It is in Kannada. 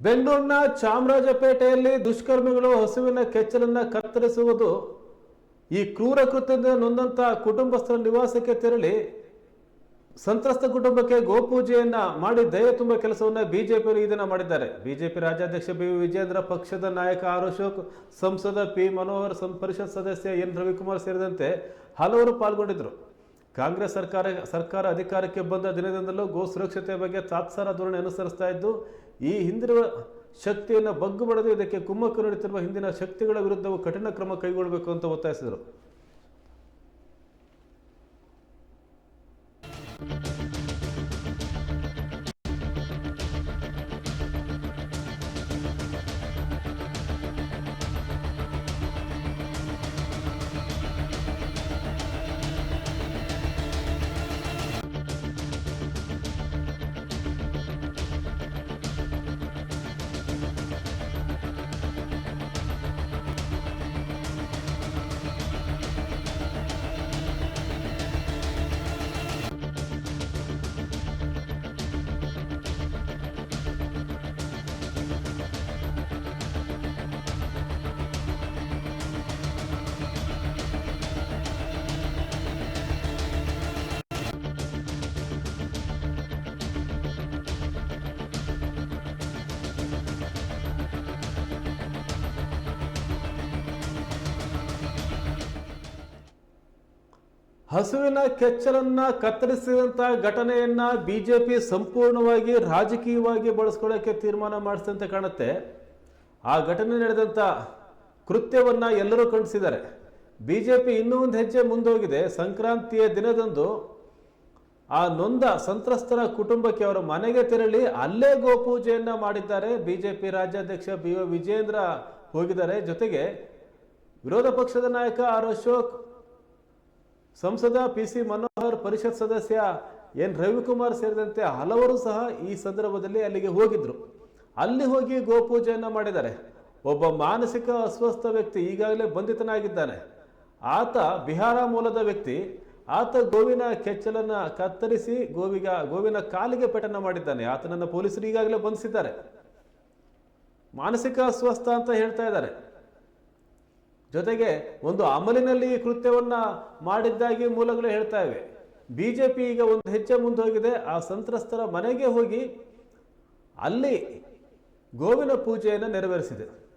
ಬೆಂಗಳೂರಿನ ಚಾಮರಾಜಪೇಟೆಯಲ್ಲಿ ದುಷ್ಕರ್ಮಿಗಳು ಹಸುವಿನ ಕೆಚ್ಚಲನ್ನ ಕತ್ತರಿಸುವುದು ಈ ಕ್ರೂರ ಕೃತ್ಯದಿಂದ ನೊಂದಂತ ಕುಟುಂಬಸ್ಥರ ನಿವಾಸಕ್ಕೆ ತೆರಳಿ ಸಂತ್ರಸ್ತ ಕುಟುಂಬಕ್ಕೆ ಗೋಪೂಜೆಯನ್ನ ಮಾಡಿ ದಯ ತುಂಬ ಕೆಲಸವನ್ನ ಬಿಜೆಪಿಯವರು ಈ ದಿನ ಮಾಡಿದ್ದಾರೆ. ಬಿಜೆಪಿ ರಾಜ್ಯಾಧ್ಯಕ್ಷ ಬಿ ವಿಜೇಂದ್ರ ಪಕ್ಷದ ನಾಯಕ ಆರ್ ಅಶೋಕ್, ಸಂಸದ ಪಿ ಮನೋಹರ್ ಪರಿಷತ್ ಸದಸ್ಯ ಎನ್ ರವಿಕುಮಾರ್ ಸೇರಿದಂತೆ ಹಲವರು ಪಾಲ್ಗೊಂಡಿದ್ರು ಕಾಂಗ್ರೆಸ್ ಸರ್ಕಾರ ಸರ್ಕಾರ ಅಧಿಕಾರಕ್ಕೆ ಬಂದ ದಿನದಿಂದಲೂ ಗೋ ಸುರಕ್ಷತೆ ಬಗ್ಗೆ ತಾತ್ಸಾರ ಧೋರಣೆ ಅನುಸರಿಸ್ತಾ ಇದ್ದು, ಈ ಹಿಂದಿರುವ ಶಕ್ತಿಯನ್ನು ಬಗ್ಗು ಬಡದು ಇದಕ್ಕೆ ಕುಮ್ಮಕ್ಕು ನೀಡುತ್ತಿರುವ ಹಿಂದಿನ ಶಕ್ತಿಗಳ ವಿರುದ್ಧವೂ ಕಠಿಣ ಕ್ರಮ ಕೈಗೊಳ್ಳಬೇಕು ಅಂತ ಒತ್ತಾಯಿಸಿದರು. ಹಸುವಿನ ಕೆಚ್ಚಲನ್ನ ಕತ್ತರಿಸಿದಂತಹ ಘಟನೆಯನ್ನ ಬಿಜೆಪಿ ಸಂಪೂರ್ಣವಾಗಿ ರಾಜಕೀಯವಾಗಿ ಬಳಸ್ಕೊಳ್ಳೋಕೆ ತೀರ್ಮಾನ ಮಾಡಿಸಿದಂತೆ ಕಾಣುತ್ತೆ. ಆ ಘಟನೆ ನಡೆದಂತ ಕೃತ್ಯವನ್ನ ಎಲ್ಲರೂ ಖಂಡಿಸಿದ್ದಾರೆ. ಬಿಜೆಪಿ ಇನ್ನೂ ಒಂದು ಹೆಜ್ಜೆ ಮುಂದೋಗಿದೆ. ಸಂಕ್ರಾಂತಿಯ ದಿನದಂದು ಆ ನೊಂದ ಸಂತ್ರಸ್ತರ ಕುಟುಂಬಕ್ಕೆ ಅವರ ಮನೆಗೆ ತೆರಳಿ ಅಲ್ಲೇ ಗೋಪೂಜೆಯನ್ನ ಮಾಡಿದ್ದಾರೆ. ಬಿಜೆಪಿ ರಾಜ್ಯಾಧ್ಯಕ್ಷ ಬಿ ವಿಜೇಂದ್ರ ಹೋಗಿದ್ದಾರೆ. ಜೊತೆಗೆ ವಿರೋಧ ಪಕ್ಷದ ನಾಯಕ ಆರ್ ಅಶೋಕ್ ಸಂಸದ ಪಿ ಸಿ ಮನೋಹರ್, ಪರಿಷತ್ ಸದಸ್ಯ ಎನ್. ರವಿಕುಮಾರ್ ಸೇರಿದಂತೆ ಹಲವರು ಸಹ ಈ ಸಂದರ್ಭದಲ್ಲಿ ಅಲ್ಲಿಗೆ ಹೋಗಿದ್ರು. ಅಲ್ಲಿ ಹೋಗಿ ಗೋಪೂಜೆಯನ್ನ ಮಾಡಿದ್ದಾರೆ. ಒಬ್ಬ ಮಾನಸಿಕ ಅಸ್ವಸ್ಥ ವ್ಯಕ್ತಿ ಈಗಾಗಲೇ ಬಂಧಿತನಾಗಿದ್ದಾನೆ. ಆತ ಬಿಹಾರ ಮೂಲದ ವ್ಯಕ್ತಿ. ಆತ ಗೋವಿನ ಕೆಚ್ಚಲನ್ನ ಕತ್ತರಿಸಿ ಗೋವಿಗ, ಗೋವಿನ ಕಾಲಿಗೆ ಪೆಟನ ಮಾಡಿದ್ದಾನೆ. ಆತನನ್ನು ಪೊಲೀಸರು ಈಗಾಗಲೇ ಬಂಧಿಸಿದ್ದಾರೆ. ಮಾನಸಿಕ ಅಸ್ವಸ್ಥ ಅಂತ ಹೇಳ್ತಾ ಇದ್ದಾರೆ. ಜೊತೆಗೆ ಒಂದು ಅಮಲಿನಲ್ಲಿ ಈ ಕೃತ್ಯವನ್ನ ಮಾಡಿದ್ದಾಗಿ ಮೂಲಗಳು ಹೇಳ್ತಾ ಇವೆ. ಬಿಜೆಪಿ ಈಗ ಒಂದು ಹೆಜ್ಜೆ ಮುಂದೆ ಹೋಗಿದೆ. ಆ ಸಂತ್ರಸ್ತರ ಮನೆಗೆ ಹೋಗಿ ಅಲ್ಲಿ ಗೋವಿನ ಪೂಜೆಯನ್ನು ನೆರವೇರಿಸಿದೆ.